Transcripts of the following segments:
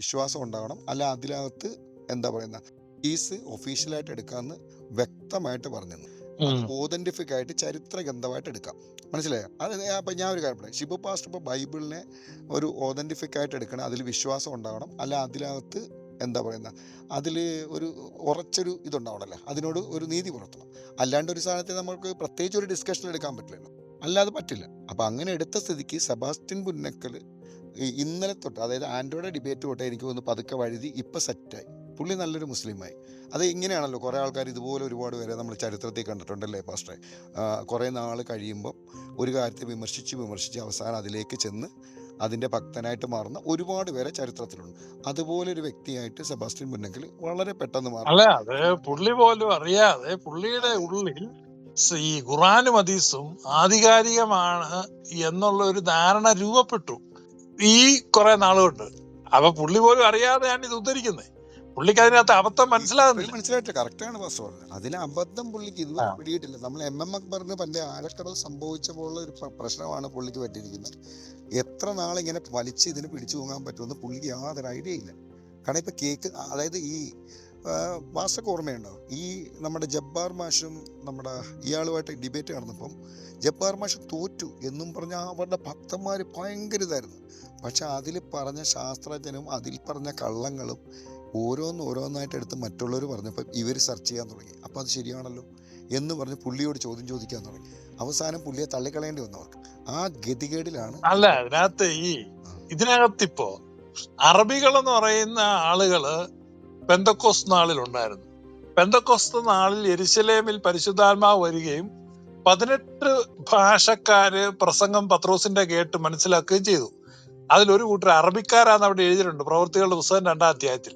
വിശ്വാസം ഉണ്ടാകണം. അല്ല അതിനകത്ത് എന്താ പറയുന്ന? ഫീസ് ഒഫീഷ്യലായിട്ട് എടുക്കാമെന്ന് വ്യക്തമായിട്ട് പറഞ്ഞു. ഓതന്റിഫിക് ആയിട്ട് ചരിത്ര ഗന്ധമായിട്ട് എടുക്കാം. മനസ്സിലായോ? അത് ഞാൻ അപ്പം ഞാൻ ഒരു കാര്യം പറയാം. ഷിബു പാസ്റ്റർ ഇപ്പോൾ ബൈബിളിനെ ഒരു ഓതന്റിഫിക് ആയിട്ട് എടുക്കണം. അതിൽ വിശ്വാസം ഉണ്ടാകണം. അല്ല അതിനകത്ത് എന്താ പറയുന്ന? അതിൽ ഒരു ഉറച്ചൊരു ഇതുണ്ടാവണമല്ലോ അതിനോട് ഒരു നീതി പുലർത്തണം. അല്ലാണ്ട് ഒരു സാധനത്തെ നമുക്ക് പ്രത്യേകിച്ച് ഒരു ഡിസ്കഷൻ എടുക്കാൻ പറ്റില്ലല്ലോ. അല്ലാതെ പറ്റില്ല. അപ്പോൾ അങ്ങനെ എടുത്ത സ്ഥിതിക്ക് സെബാസ്റ്റ്യൻ പുന്നക്കൽ ഇന്നലെ തൊട്ട് അതായത് ആൻഡ്രോയുടെ ഡിബേറ്റ് തൊട്ട് എനിക്ക് ഒന്ന് പതുക്കെ വഴുതി ഇപ്പം സെറ്റായി. പുള്ളി നല്ലൊരു മുസ്ലിമായി. അത് ഇങ്ങനെയാണല്ലോ കുറേ ആൾക്കാർ ഇതുപോലെ ഒരുപാട് പേരെ നമ്മൾ ചരിത്രത്തിൽ കണ്ടിട്ടുണ്ടല്ലേ പാസ്റ്ററെ? കുറേ നാൾ കഴിയുമ്പം ഒരു കാര്യത്തെ വിമർശിച്ച് വിമർശിച്ച് അവസാനം അതിലേക്ക് ചെന്ന് അതിന്റെ ഭക്തനായിട്ട് മാറുന്ന ഒരുപാട് പേരെ ചരിത്രത്തിലുണ്ട്. അതുപോലെ ഒരു വ്യക്തിയായിട്ട് സെബാസ്റ്റ്യൻ മുന്നെങ്കിൽ വളരെ പെട്ടെന്ന് മാറും. അല്ല അത് പുള്ളി പോലും അറിയാതെ പുള്ളിയുടെ ഉള്ളിൽ ഈ ഖുറാനും ഹദീസും ആധികാരികമാണ് എന്നുള്ള ഒരു ധാരണ രൂപപ്പെട്ടു. ഈ കുറെ നാളുകൊണ്ട്. അപ്പൊ പുള്ളി പോലും അറിയാതെയാണ് ഇത് ഉദ്ധരിക്കുന്നത് പുള്ളിക്ക് അതിനകത്ത് അബദ്ധം മനസ്സിലാകുന്നില്ല മനസ്സിലായിട്ട് കറക്റ്റാണ് അതിന് അബദ്ധം പുള്ളിക്ക് ഇന്ന് ഇതുവരെ പിടിയിട്ടില്ല നമ്മൾ എം എം അക്ബറിന് പണ്ട് ആഴക്കടൽ സംഭവിച്ച പോലുള്ള ഒരു പ്ര- പ്രശ്നമാണ് പുള്ളിക്ക് പറ്റിയിരിക്കുന്നത്. എത്ര നാളിങ്ങനെ വലിച്ച് ഇതിന് പിടിച്ചു പോകാൻ പറ്റുമെന്ന് പുള്ളിക്ക് യാതൊരു ഐഡിയ ഇല്ല. കാരണം ഇപ്പൊ കേക്ക് അതായത് ഈ വാസക്ക് ഓർമ്മയുണ്ടോ? ഈ നമ്മുടെ ജബ്ബാർ മാഷും നമ്മുടെ ഇയാളുമായിട്ട് ഡിബേറ്റ് നടന്നപ്പം ജബ്ബാർ മാഷ് തോറ്റു എന്നും പറഞ്ഞ അവരുടെ ഭക്തന്മാർ ഭയങ്കര ഇതായിരുന്നു. പക്ഷെ അതിൽ പറഞ്ഞ ശാസ്ത്രജ്ഞനും അതിൽ പറഞ്ഞ കള്ളങ്ങളും ഓരോന്ന് ഓരോന്നായിട്ട് എടുത്ത് മറ്റുള്ളവർ പറഞ്ഞപ്പോൾ ഇവർ സെർച്ച് ചെയ്യാൻ തുടങ്ങി. അപ്പോൾ അത് ശരിയാണല്ലോ എന്ന് പറഞ്ഞ് പുള്ളിയോട് ചോദ്യം ചോദിക്കാൻ തുടങ്ങി. അവസാനം പുള്ളിയെ തള്ളിക്കളയേണ്ടി വന്നു അവർക്ക് ആ ഗതികേടിലാണ് അല്ല അതിനകത്ത് ഈ ഇതിനകത്തിപ്പോ അറബികൾ എന്ന് പറയുന്ന ആളുകൾ പെന്തക്കോസ് നാളിൽ ഉണ്ടായിരുന്നു. പെന്തക്കോസ് നാളിൽ എരിശലേമിൽ പരിശുദ്ധാത്മാവ് വരികയും പതിനെട്ട് ഭാഷക്കാര് പ്രസംഗം പത്രോസിന്റെ കേട്ട് മനസ്സിലാക്കുകയും ചെയ്തു. അതിലൊരു കൂട്ടർ അറബിക്കാരാന്ന് അവിടെ എഴുതിയിട്ടുണ്ട് പ്രവൃത്തികളുടെ പുസ്തകം രണ്ടാം അധ്യായത്തിൽ.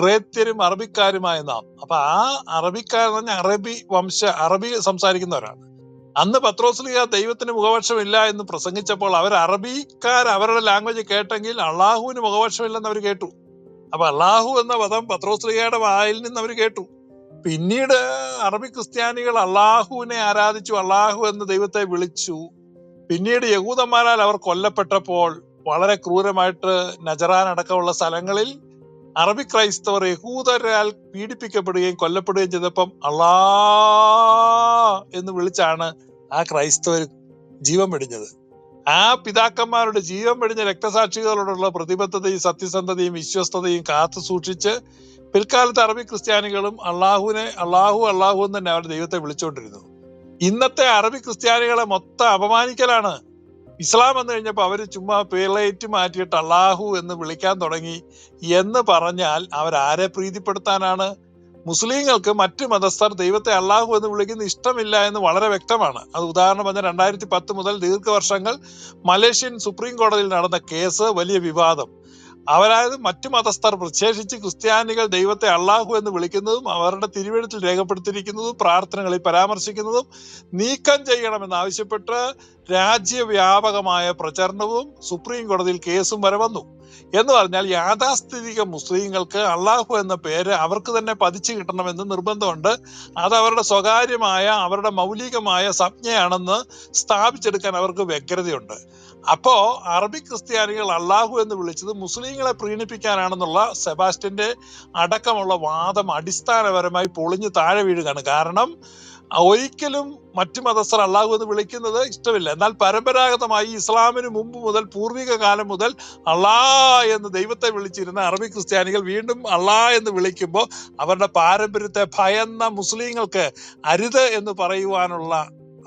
ക്രേത്യരും അറബിക്കാരുമായ നാം. അപ്പൊ ആ അറബിക്കാർ എന്ന് പറഞ്ഞാൽ അറബി വംശ അറബി സംസാരിക്കുന്നവരാണ്. അന്ന് പത്രോസ്ലിയ ദൈവത്തിന് മുഖപക്ഷമില്ല എന്ന് പ്രസംഗിച്ചപ്പോൾ അവർ അറബിക്കാർ അവരുടെ ലാംഗ്വേജ് കേട്ടെങ്കിൽ അള്ളാഹുവിന് മുഖപക്ഷമില്ലെന്ന് അവർ കേട്ടു. അപ്പൊ അള്ളാഹു എന്ന പദം പത്രോസ്ലിഹയുടെ വായിൽ നിന്ന് അവർ കേട്ടു. പിന്നീട് അറബി ക്രിസ്ത്യാനികൾ അള്ളാഹുവിനെ ആരാധിച്ചു അള്ളാഹു എന്ന ദൈവത്തെ വിളിച്ചു. പിന്നീട് യഹൂദന്മാരാൽ അവർ കൊല്ലപ്പെട്ടപ്പോൾ വളരെ ക്രൂരമായിട്ട് നജറാൻ അടക്കമുള്ള സ്ഥലങ്ങളിൽ അറബി ക്രൈസ്തവർ യഹൂദരാൽ പീഡിപ്പിക്കപ്പെടുകയും കൊല്ലപ്പെടുകയും ചെയ്തപ്പം അള്ളാ എന്ന് വിളിച്ചാണ് ആ ക്രൈസ്തവർ ജീവൻ വെടിഞ്ഞത്. ആ പിതാക്കന്മാരുടെ ജീവൻ വെടിഞ്ഞ രക്തസാക്ഷികളോടുള്ള പ്രതിബദ്ധതയും സത്യസന്ധതയും വിശ്വസ്തതയും കാത്തു സൂക്ഷിച്ച് പിൽക്കാലത്ത് അറബി ക്രിസ്ത്യാനികളും അള്ളാഹുവിനെ അള്ളാഹു അള്ളാഹു എന്ന് തന്നെ അവരുടെ ദൈവത്തെ വിളിച്ചുകൊണ്ടിരുന്നു. ഇന്നത്തെ അറബി ക്രിസ്ത്യാനികളെ മൊത്തം അപമാനിക്കലാണ്. ഇസ്ലാം എന്ന് കഴിഞ്ഞപ്പോൾ അവർ ചുമ്മാ പേളേറ്റ് മാറ്റിയിട്ട് അള്ളാഹു എന്ന് വിളിക്കാൻ തുടങ്ങി എന്ന് പറഞ്ഞാൽ അവരാരെ പ്രീതിപ്പെടുത്താനാണ് മുസ്ലിങ്ങൾക്ക് മറ്റ് മതസ്ഥർ ദൈവത്തെ അള്ളാഹു എന്ന് വിളിക്കുന്ന ഇഷ്ടമില്ല എന്ന് വളരെ വ്യക്തമാണ്. അത് ഉദാഹരണം പറഞ്ഞാൽ രണ്ടായിരത്തി പത്ത് മുതൽ ദീർഘവർഷങ്ങൾ മലേഷ്യൻ സുപ്രീം കോടതിയിൽ നടന്ന കേസ് വലിയ വിവാദം. അവരായത് മറ്റു മതസ്ഥർ പ്രത്യേകിച്ച് ക്രിസ്ത്യാനികൾ ദൈവത്തെ അള്ളാഹു എന്ന് വിളിക്കുന്നതും അവരുടെ തിരുവെഴുത്തിൽ രേഖപ്പെടുത്തിയിരിക്കുന്നതും പ്രാർത്ഥനകളിൽ പരാമർശിക്കുന്നതും നീക്കം ചെയ്യണമെന്ന് ആവശ്യപ്പെട്ട് രാജ്യവ്യാപകമായ പ്രചരണവും സുപ്രീം കോടതിയിൽ കേസും വരെ വന്നു. എന്ന് പറഞ്ഞാൽ യാഥാസ്ഥിതിക മുസ്ലിങ്ങൾക്ക് അള്ളാഹു എന്ന പേര് അവർക്ക് തന്നെ പതിച്ചു കിട്ടണമെന്ന് നിർബന്ധമുണ്ട്. അത് അവരുടെ സ്വകാര്യമായ അവരുടെ മൗലികമായ സംജ്ഞയാണെന്ന് സ്ഥാപിച്ചെടുക്കാൻ അവർക്ക് വ്യഗ്രതയുണ്ട്. അപ്പോ അറബി ക്രിസ്ത്യാനികൾ അള്ളാഹു എന്ന് വിളിച്ചത് മുസ്ലിങ്ങളെ പ്രീണിപ്പിക്കാനാണെന്നുള്ള സെബാസ്റ്റ്യന്റെ അടക്കമുള്ള വാദം അടിസ്ഥാനപരമായി പൊളിഞ്ഞു താഴെ വീഴുകയാണ്. കാരണം ഒരിക്കലും മറ്റു മതസ്ഥർ അള്ളാഹു എന്ന് വിളിക്കുന്നത് ഇഷ്ടമില്ല. എന്നാൽ പരമ്പരാഗതമായി ഇസ്ലാമിന് മുമ്പ് മുതൽ പൂർവിക കാലം മുതൽ അള്ളാ എന്ന് ദൈവത്തെ വിളിച്ചിരുന്ന അറബി ക്രിസ്ത്യാനികൾ വീണ്ടും അള്ളാ എന്ന് വിളിക്കുമ്പോൾ അവരുടെ പാരമ്പര്യത്തെ ഭയന്ന മുസ്ലിങ്ങൾക്ക് അരുത് എന്ന് പറയുവാനുള്ള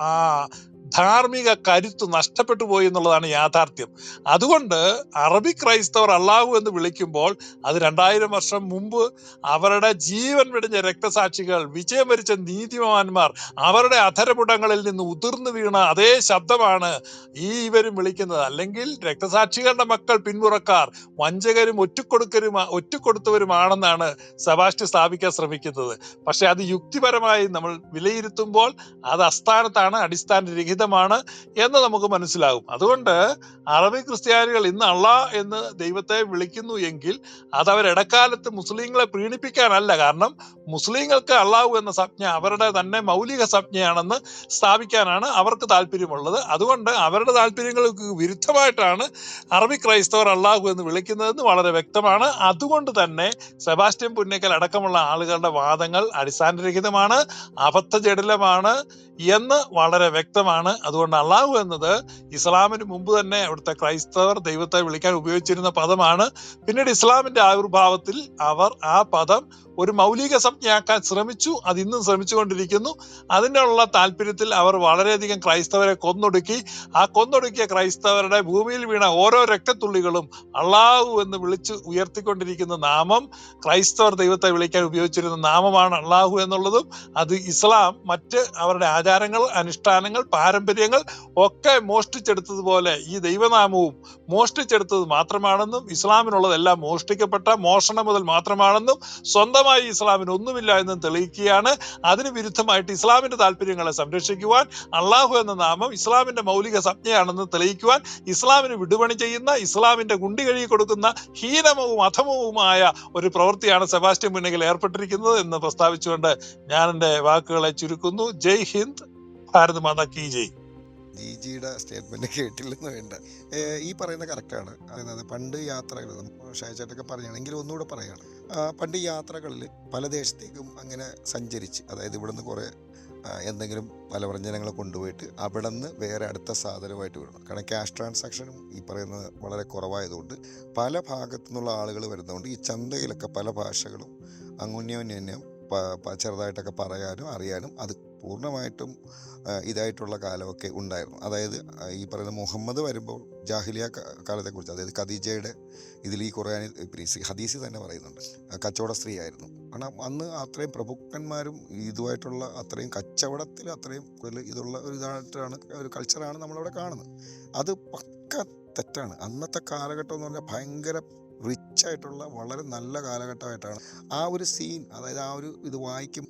ആ ധാർമ്മിക കരുത്ത് നഷ്ടപ്പെട്ടു പോയി എന്നുള്ളതാണ് യാഥാർത്ഥ്യം. അതുകൊണ്ട് അറബി ക്രൈസ്തവർ അള്ളാഹു എന്ന് വിളിക്കുമ്പോൾ അത് രണ്ടായിരം വർഷം മുമ്പ് അവരുടെ ജീവൻ വെടിഞ്ഞ രക്തസാക്ഷികൾ വിജയം വരിച്ച നീതിമാന്മാർ അവരുടെ അധരപുടങ്ങളിൽ നിന്ന് ഉതിർന്നു വീണ അതേ ശബ്ദമാണ് ഈ ഇവരും വിളിക്കുന്നത്. അല്ലെങ്കിൽ രക്തസാക്ഷികളുടെ മക്കൾ പിന്മുറക്കാർ വഞ്ചകരും ഒറ്റക്കൊടുക്കരും ഒറ്റക്കൊടുത്തവരുമാണെന്നാണ് സെബാസ്റ്റ്യൻ സ്ഥാപിക്കാൻ ശ്രമിക്കുന്നത്. പക്ഷെ അത് യുക്തിപരമായി നമ്മൾ വിലയിരുത്തുമ്പോൾ അത് അസ്ഥാനത്താണ് അടിസ്ഥാനരഹിതമാണ് രഹിതമാണ് എന്ന് നമുക്ക് മനസ്സിലാകും. അതുകൊണ്ട് അറബി ക്രിസ്ത്യാനികൾ ഇന്ന് അള്ള എന്ന് ദൈവത്തെ വിളിക്കുന്നു എങ്കിൽ അത് അവരിടക്കാലത്ത് മുസ്ലിങ്ങളെ പ്രീണിപ്പിക്കാനല്ല. കാരണം മുസ്ലിങ്ങൾക്ക് അള്ളാഹു എന്ന സംജ്ഞ അവരുടെ തന്നെ മൗലിക സംജ്ഞയാണെന്ന് സ്ഥാപിക്കാനാണ് അവർക്ക് താല്പര്യമുള്ളത്. അതുകൊണ്ട് അവരുടെ താല്പര്യങ്ങൾക്ക് വിരുദ്ധമായിട്ടാണ് അറബി ക്രൈസ്തവർ അള്ളാഹു എന്ന് വിളിക്കുന്നതെന്ന് വളരെ വ്യക്തമാണ്. അതുകൊണ്ട് തന്നെ സെബാസ്റ്റ്യൻ പുന്നക്കൽ അടക്കമുള്ള ആളുകളുടെ വാദങ്ങൾ അടിസ്ഥാനരഹിതമാണ് അബദ്ധജടിലമാണ് എന്ന് വളരെ വ്യക്തമാണ്. അതുകൊണ്ട് അള്ളാഹു എന്നത് ഇസ്ലാമിന് മുമ്പ് തന്നെ അവിടുത്തെ ക്രൈസ്തവർ ദൈവത്തെ വിളിക്കാൻ ഉപയോഗിച്ചിരുന്ന പദമാണ്. പിന്നീട് ഇസ്ലാമിന്റെ ആവിർഭാവത്തിൽ അവർ ആ പദം ഒരു മൗലിക സംജ്ഞയാക്കാൻ ശ്രമിച്ചു അത് ഇന്നും ശ്രമിച്ചുകൊണ്ടിരിക്കുന്നു. അതിനുള്ള താല്പര്യത്തിൽ അവർ വളരെയധികം ക്രൈസ്തവരെ കൊന്നൊടുക്കി. ആ കൊന്നൊടുക്കിയ ക്രൈസ്തവരുടെ ഭൂമിയിൽ വീണ ഓരോ രക്തത്തുള്ളികളും അള്ളാഹു എന്ന് വിളിച്ച് ഉയർത്തിക്കൊണ്ടിരിക്കുന്ന നാമം ക്രൈസ്തവർ ദൈവത്തെ വിളിക്കാൻ ഉപയോഗിച്ചിരുന്ന നാമമാണ് അള്ളാഹു എന്നുള്ളതും അത് ഇസ്ലാം മറ്റ് അവരുടെ ആചാരങ്ങൾ അനുഷ്ഠാനങ്ങൾ പാരമ്പര്യങ്ങൾ ഒക്കെ മോഷ്ടിച്ചെടുത്തതുപോലെ ഈ ദൈവനാമവും മോഷ്ടിച്ചെടുത്തത് മാത്രമാണെന്നും ഇസ്ലാമിനുള്ളതെല്ലാം മോഷ്ടിക്കപ്പെട്ട മോഷണം മുതൽ മാത്രമാണെന്നും സ്വന്തമായി ഇസ്ലാമിന് ഒന്നുമില്ല എന്നും തെളിയിക്കുകയാണ്. അതിന് വിരുദ്ധമായിട്ട് ഇസ്ലാമിന്റെ താല്പര്യങ്ങളെ സംരക്ഷിക്കുവാൻ അള്ളാഹു എന്ന നാമം ഇസ്ലാമിന്റെ മൗലിക സംജ്ഞയാണെന്ന് തെളിയിക്കുവാൻ ഇസ്ലാമിന് വിടുപണി ചെയ്യുന്ന ഇസ്ലാമിന്റെ ഗുണ്ടി കഴുകി കൊടുക്കുന്ന ഹീനമവും അധമവുമായ ഒരു പ്രവൃത്തിയാണ് സെബാസ്റ്റ്യൻ മുന്നിൽ ഏർപ്പെട്ടിരിക്കുന്നത് എന്ന് പ്രസ്താവിച്ചുകൊണ്ട് ഞാൻ എന്റെ വാക്കുകളെ ചുരുക്കുന്നു. ജയ് ഹിന്ദ് ഭാരത് മാതാ കി ജയ്. ജി ജിയുടെ സ്റ്റേറ്റ്മെന്റ് കേട്ടില്ലെന്ന് വേണ്ട. ഈ പറയുന്ന കറക്റ്റാണ്. അതായത് പണ്ട് യാത്രകൾ ഷായച്ചേട്ടൊക്കെ പറയുകയാണെങ്കിൽ ഒന്നുകൂടെ പറയുകയാണ് പണ്ട് യാത്രകളിൽ പല ദേശത്തേക്കും അങ്ങനെ സഞ്ചരിച്ച് അതായത് ഇവിടുന്ന് കുറേ എന്തെങ്കിലും പല പലവ്യഞ്ജനങ്ങൾ കൊണ്ടുപോയിട്ട് അവിടെ നിന്ന് വേറെ അടുത്ത സാധനമായിട്ട് വരണം കാരണം ക്യാഷ് ട്രാൻസാക്ഷനും ഈ പറയുന്നത് വളരെ കുറവായതുകൊണ്ട് പല ഭാഗത്തു നിന്നുള്ള ആളുകൾ വരുന്നതുകൊണ്ട് ഈ ചന്തയിലൊക്കെ പല ഭാഷകളും അങ്ങുന്യോന്യോന്യം ചെറുതായിട്ടൊക്കെ പറയാനും അറിയാനും അത് പൂർണമായിട്ടും ഇതായിട്ടുള്ള കാലമൊക്കെ ഉണ്ടായിരുന്നു. അതായത് ഈ പറയുന്ന മുഹമ്മദ് വരുമ്പോൾ ജാഹിലിയ കാലത്തെക്കുറിച്ച് അതായത് ഖദീജയുടെ ഇതിൽ ഈ ഖുർആാനി പ്രീസി ഹദീസി തന്നെ പറയുന്നുണ്ട് കച്ചവട സ്ത്രീ ആയിരുന്നു. കാരണം അന്ന് അത്രയും പ്രഭുക്കന്മാരും ഇതുമായിട്ടുള്ള അത്രയും കച്ചവടത്തിൽ അത്രയും ഇതുള്ള ഒരു ഇതായിട്ടാണ് ഒരു കൾച്ചറാണ് നമ്മളവിടെ കാണുന്നത്. അത് പക്ക തെറ്റാണ്. അന്നത്തെ കാലഘട്ടം എന്ന് പറഞ്ഞാൽ ഭയങ്കര റിച്ചായിട്ടുള്ള വളരെ നല്ല കാലഘട്ടമായിട്ടാണ് ആ ഒരു സീൻ അതായത് ആ ഒരു ഇത് വായിക്കും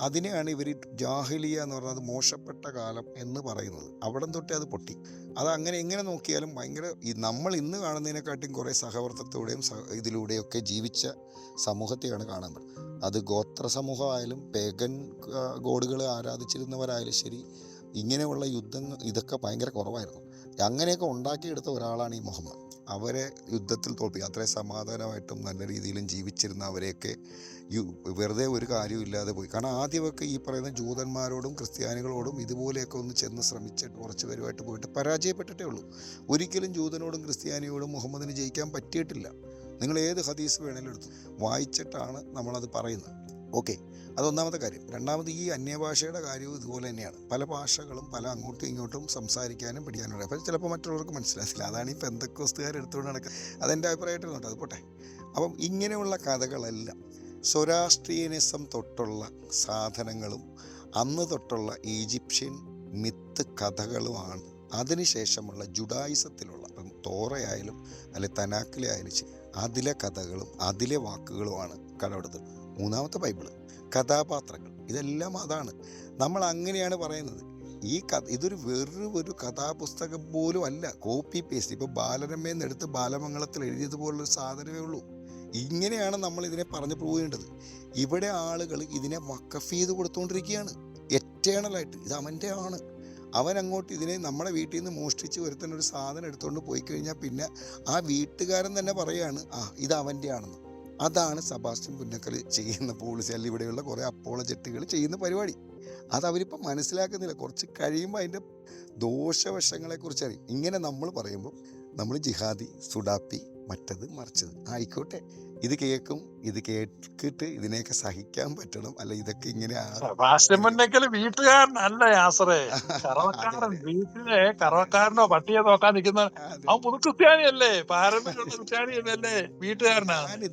അതിനെയാണ് ഇവർ ജാഹിലിയ എന്ന് പറയുന്നത് മോശപ്പെട്ട കാലം എന്ന് പറയുന്നത്. അവിടം തൊട്ടേ അത് പൊട്ടി. അത് അങ്ങനെ എങ്ങനെ നോക്കിയാലും ഭയങ്കര ഈ നമ്മൾ ഇന്ന് കാണുന്നതിനെക്കാട്ടിയും കുറേ സഹവർത്തത്തോടെയും സഹ ഇതിലൂടെയൊക്കെ ജീവിച്ച സമൂഹത്തെയാണ് കാണുന്നത്. അത് ഗോത്ര സമൂഹമായാലും പേഗൻ ഗോഡുകൾ ആരാധിച്ചിരുന്നവരായാലും ശരി ഇങ്ങനെയുള്ള യുദ്ധങ്ങൾ ഇതൊക്കെ ഭയങ്കര കുറവായിരുന്നു. അങ്ങനെയൊക്കെ ഉണ്ടാക്കിയെടുത്ത ഒരാളാണ് ഈ മുഹമ്മദ്. അവരെ യുദ്ധത്തിൽ തോൽപ്പിക്കുക അത്രയും സമാധാനമായിട്ടും നല്ല രീതിയിലും ജീവിച്ചിരുന്ന അവരെയൊക്കെ വെറുതെ ഒരു കാര്യമില്ലാതെ പോയി. കാരണം ആദ്യമൊക്കെ ഈ പറയുന്ന ജൂതന്മാരോടും ക്രിസ്ത്യാനികളോടും ഇതുപോലെയൊക്കെ ഒന്ന് ചെന്ന് ശ്രമിച്ചിട്ട് കുറച്ച് പേരുമായിട്ട് പോയിട്ട് പരാജയപ്പെട്ടിട്ടേ ഉള്ളൂ. ഒരിക്കലും ജൂതനോടും ക്രിസ്ത്യാനിയോടും മുഹമ്മദിന് ജയിക്കാൻ പറ്റിയിട്ടില്ല. നിങ്ങൾ ഏത് ഹദീസ് വേണേലും എടുത്തു. വായിച്ചിട്ടാണ് നമ്മളത് പറയുന്നത്. ഓക്കെ. അതൊന്നാമത്തെ കാര്യം. രണ്ടാമത് ഈ അന്യഭാഷയുടെ കാര്യവും ഇതുപോലെ തന്നെയാണ്. പല ഭാഷകളും പല അങ്ങോട്ടും ഇങ്ങോട്ടും സംസാരിക്കാനും പിടിക്കാനും അപ്പോൾ ചിലപ്പോൾ മറ്റുള്ളവർക്ക് മനസ്സിലാക്കില്ല അതാണ് ഈ പെന്തക്കോസ്തുകാർ എടുത്തുകൊണ്ട് നടക്കുക അതെന്റെ അഭിപ്രായമായിട്ട് കേട്ടോ. അത് പോട്ടെ. അപ്പം ഇങ്ങനെയുള്ള കഥകളെല്ലാം സ്വരാഷ്ട്രീയനിസം തൊട്ടുള്ള സാധനങ്ങളും അന്ന് തൊട്ടുള്ള ഈജിപ്ഷ്യൻ മിത്ത് കഥകളുമാണ് അതിനുശേഷമുള്ള ജുഡായിസത്തിലുള്ള ഇപ്പം തോറയായാലും അല്ലെ തനാക്കിലെ ആയാലും അതിലെ കഥകളും അതിലെ വാക്കുകളുമാണ് കടമെടുത്തത്. മൂന്നാമത്തെ ബൈബിൾ. കഥാപാത്രങ്ങൾ. ഇതെല്ലാം അതാണ്. നമ്മൾ അങ്ങനെയാണ് പറയുന്നത്. ഈ കഥ ഇതൊരു വെറും ഒരു കഥാപുസ്തകം പോലും അല്ല കോപ്പി പേസ്റ്റ്. ഇപ്പോൾ ബാലരമേന്ന് എടുത്ത് ബാലമംഗളത്തിൽ എഴുതിയതുപോലുള്ളൊരു സാധനമേ ഉള്ളൂ. ഇങ്ങനെയാണ് നമ്മൾ ഇതിനെ പറഞ്ഞു പോകേണ്ടത്. ഇവിടെ ആളുകൾ ഇതിനെ വക്കഫ് ചെയ്ത് കൊടുത്തുകൊണ്ടിരിക്കുകയാണ് എറ്റേണലായിട്ട്. ഇത് അവന്റെ ആണ്. അവൻ അങ്ങോട്ട് ഇതിനെ നമ്മുടെ വീട്ടിൽ നിന്ന് മോഷ്ടിച്ച് ഒരു സാധനം എടുത്തുകൊണ്ട് പോയി കഴിഞ്ഞാൽ പിന്നെ ആ വീട്ടുകാരൻ തന്നെ പറയുകയാണ് ആ ഇത് അവന്റെ ആണെന്ന്. അതാണ് സബാസ്റ്റ്യൻ പുന്നക്കൽ ചെയ്യുന്ന പോളിസി അല്ല ഇവിടെയുള്ള കുറേ അപ്പോളജറ്റുകൾ ചെയ്യുന്ന പരിപാടി. അത് അവരിപ്പം മനസ്സിലാക്കുന്നില്ല. കുറച്ച് കഴിയുമ്പോൾ അതിന്റെ ദോഷവശങ്ങളെക്കുറിച്ച് അറിയും. ഇങ്ങനെ നമ്മൾ പറയുമ്പോൾ നമ്മൾ ജിഹാദി സുഡാപ്പി മറ്റത് മറിച്ചത്. ആയിക്കോട്ടെ. ഇത് കേൾക്കും ഇത് കേട്ടിട്ട് ഇതിനെയൊക്കെ സഹിക്കാൻ പറ്റണം. അല്ല ഇതൊക്കെ ഇങ്ങനെ വീട്ടുകാരനല്ല യാസറേ. കറവക്കാരൻ വീട്ടിലെ കറവക്കാരനോ പട്ടിയെ നോക്കാൻ നിൽക്കുന്ന അവൻ പുതു ക്രിസ്ത്യാനിയല്ലേ പാരമ്പര്യമുള്ള ക്രിസ്ത്യാനിയല്ലേ? വീട്ടുകാരനാണ്.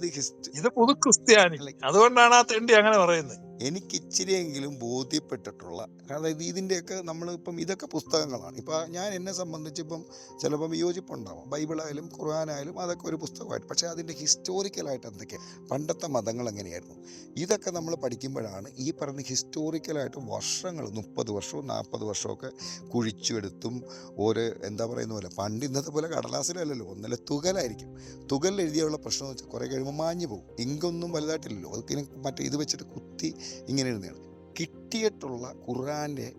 ഇത് പുതു ക്രിസ്ത്യാനി അതുകൊണ്ടാണ് ആ തെണ്ടി അങ്ങനെ പറയുന്നത്. എനിക്ക് ഇച്ചിരിയെങ്കിലും ബോധ്യപ്പെട്ടിട്ടുള്ള അതായത് ഇതിന്റെയൊക്കെ നമ്മളിപ്പം ഇതൊക്കെ പുസ്തകങ്ങളാണ്. ഇപ്പം ഞാൻ എന്നെ സംബന്ധിച്ചിപ്പം ചിലപ്പം വിയോജിപ്പുണ്ടാവും ബൈബിളായാലും ഖുർആാനായാലും അതൊക്കെ ഒരു പുസ്തകമായിട്ട്. പക്ഷേ അതിന്റെ ഹിസ്റ്റോറിക്കലായിട്ട് എന്തൊക്കെയാണ് പണ്ടത്തെ മതങ്ങൾ എങ്ങനെയായിരുന്നു? ഇതൊക്കെ നമ്മൾ പഠിക്കുമ്പോഴാണ് ഈ പറഞ്ഞ ഹിസ്റ്റോറിക്കലായിട്ട് വർഷങ്ങൾ മുപ്പത് വർഷവും നാൽപ്പത് വർഷമൊക്കെ കുഴിച്ചെടുത്തും ഒരു എന്താ പറയുന്ന പോലെ പണ്ട് ഇന്നത്തെ പോലെ കടലാസിലല്ലല്ലോ ഒന്നല്ല തുകലായിരിക്കും. തുകൽ എഴുതിയുള്ള പ്രശ്നം എന്ന് വെച്ചാൽ കുറേ കഴിയുമ്പോൾ മാഞ്ഞു പോകും ഇങ്കൊന്നും വലുതായിട്ടില്ലല്ലോ. അതൊക്കെ മറ്റേ ഇത് വെച്ചിട്ട് കുത്തി ഇങ്ങനെ ഇരുന്നാണ് കിട്ടിയിട്ടുള്ള ഖുർആന്റെ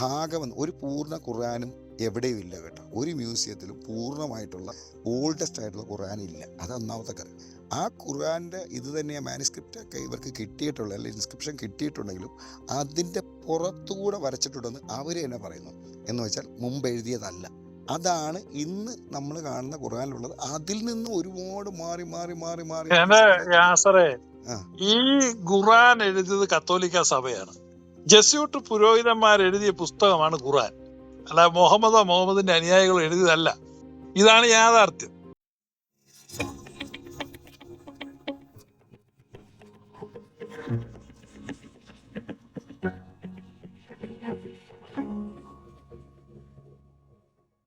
ഭാഗമെന്ന് ഒരു പൂർണ ഖുർആാനും എവിടെയും ഇല്ല കേട്ടോ. ഒരു മ്യൂസിയത്തിലും പൂർണമായിട്ടുള്ള ഓൾഡസ്റ്റ് ആയിട്ടുള്ള ഖുർആൻ ഇല്ല. അത് ഒന്നാമത്തെ കാര്യം. ആ ഖുർആന്റെ ഇത് തന്നെയാണ് മാനുസ്ക്രിപ്റ്റൊക്കെ ഇവർക്ക് കിട്ടിയിട്ടുള്ള അല്ലെങ്കിൽ ഇൻസ്ക്രിപ്ഷൻ കിട്ടിയിട്ടുണ്ടെങ്കിലും അതിന്റെ പുറത്തുകൂടെ വരച്ചിട്ടുണ്ടെന്ന് അവർ തന്നെ പറയുന്നു. എന്ന് വെച്ചാൽ മുമ്പ് എഴുതിയതല്ല അതാണ് ഇന്ന് നമ്മൾ കാണുന്ന ഖുർആാനിലുള്ളത്. അതിൽ നിന്ന് ഒരുപാട് മാറി മാറി മാറി മാറി യാസറേ ഈ ഖുർആൻ എഴുതിയത് കത്തോലിക്ക സഭയാണ്. ജസ്യൂട്ട് പുരോഹിതന്മാർ എഴുതിയ പുസ്തകമാണ് ഖുർആൻ. അല്ല മുഹമ്മദോ മുഹമ്മദിന്റെ അനുയായികളോ എഴുതിയതല്ല. ഇതാണ് യാഥാർത്ഥ്യം.